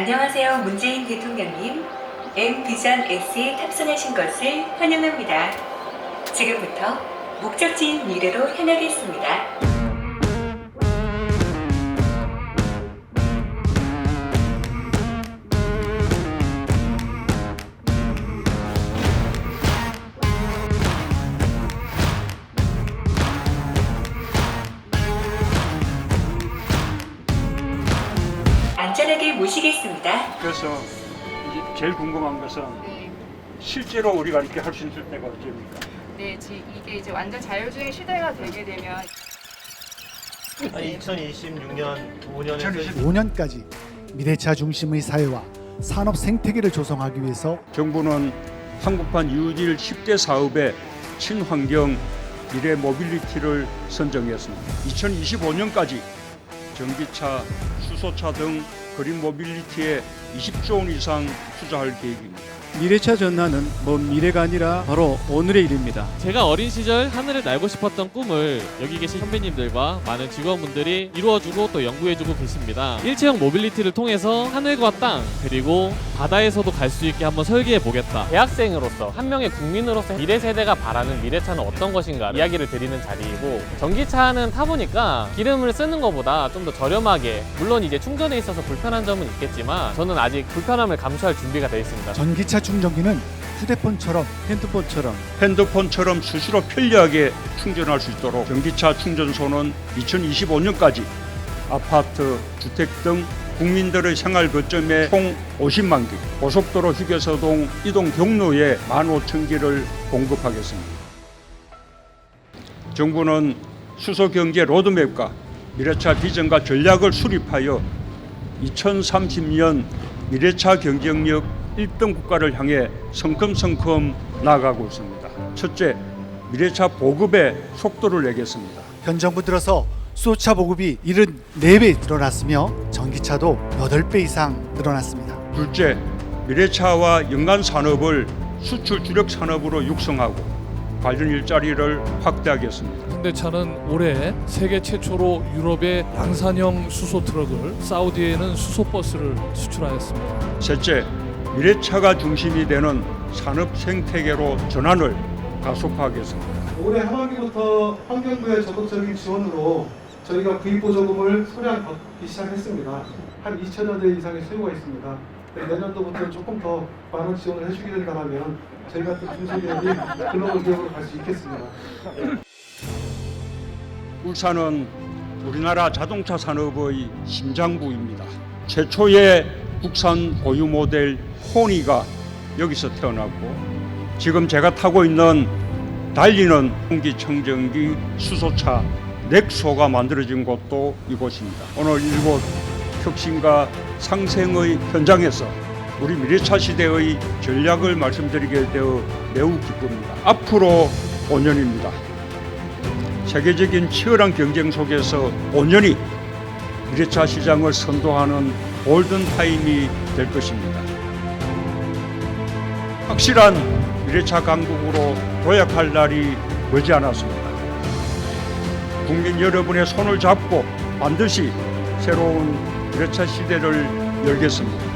안녕하세요. 문재인 대통령님. M비전 S에 탑승하신 것을 환영합니다. 지금부터 목적지인 미래로 향하겠습니다. 안전하게 모시겠습니다. 그래서 이제 제일 궁금한 것은 네, 실제로 우리가 이렇게 할 수 있을 때가 언제입니까? 네, 지- 이게 이제 완전 자율주행 시대가 되게 되면 2026년 5년에 5년까지 미래차 중심의 사회와 산업 생태계를 조성하기 위해서 정부는 한국판 뉴딜 10대 사업의 친환경 미래 모빌리티를 선정했습니다. 2025년까지 전기차, 수소차 등 그린 모빌리티에 20조 원 이상 투자할 계획입니다. 미래차 전환은 먼 미래가 아니라 바로 오늘의 일입니다. 제가 어린 시절 하늘을 날고 싶었던 꿈을 여기 계신 선배님들과 많은 직원분들이 이루어주고 또 연구해주고 계십니다. 일체형 모빌리티를 통해서 하늘과 땅 그리고 바다에서도 갈 수 있게 한번 설계해 보겠다. 대학생으로서 한 명의 국민으로서 미래 세대가 바라는 미래차는 어떤 것인가 이야기를 드리는 자리이고 전기차는 타보니까 기름을 쓰는 것보다 좀 더 저렴하게 물론 이제 충전에 있어서 불편한 점은 있겠지만 저는 아직 불편함을 감수할 준비가 되어 있습니다. 전기차 충전기는 휴대폰처럼 핸드폰처럼 핸드폰처럼 수시로 편리하게 충전할 수 있도록 전기차 충전소는 2025년까지 아파트, 주택 등 국민들의 생활 거점에 총 50만 개, 고속도로 휴게소동 이동 경로에 15,000개를 공급하겠습니다. 정부는 수소 경제 로드맵과 미래차 비전과 전략을 수립하여 2030년 미래차 경쟁력 1등 국가를 향해 성큼성큼 나아가고 있습니다. 첫째, 미래차 보급에 속도를 내겠습니다. 현 정부 들어서 수소차 보급이 74배 늘어났으며 전기차도 8배 이상 늘어났습니다. 둘째, 미래차와 연관 산업을 수출 주력 산업으로 육성하고 관련 일자리를 확대하겠습니다. 현대차는 올해 세계 최초로 유럽에 양산형 수소 트럭을 사우디에는 수소 버스를 수출하였습니다. 셋째, 미래차가 중심이 되는 산업 생태계로 전환을 가속화하겠습니다. 올해 하반기부터 환경부의 적극적인 지원으로 저희가 구입 보조금을 소량 받기 시작했습니다. 한 2천여 대 이상의 수요가 있습니다. 네, 내년도부터 조금 더 많은 지원을 해주게 된다면 저희 같은 중소기업이 글로벌 기업으로 갈 수 있겠습니다. 울산은 우리나라 자동차 산업의 심장부입니다. 최초의 국산 보유 모델 호니가 여기서 태어났고 지금 제가 타고 있는 달리는 공기청정기 수소차 넥소가 만들어진 곳도 이곳입니다. 오늘 이곳 혁신과 상생의 현장에서 우리 미래차 시대의 전략을 말씀드리게 되어 매우 기쁩니다. 앞으로 5년입니다. 세계적인 치열한 경쟁 속에서 5년이 미래차 시장을 선도하는 골든 타임이 될 것입니다. 확실한 미래차 강국으로 도약할 날이 머지 않았습니다. 국민 여러분의 손을 잡고 반드시 새로운 미래차 시대를 열겠습니다.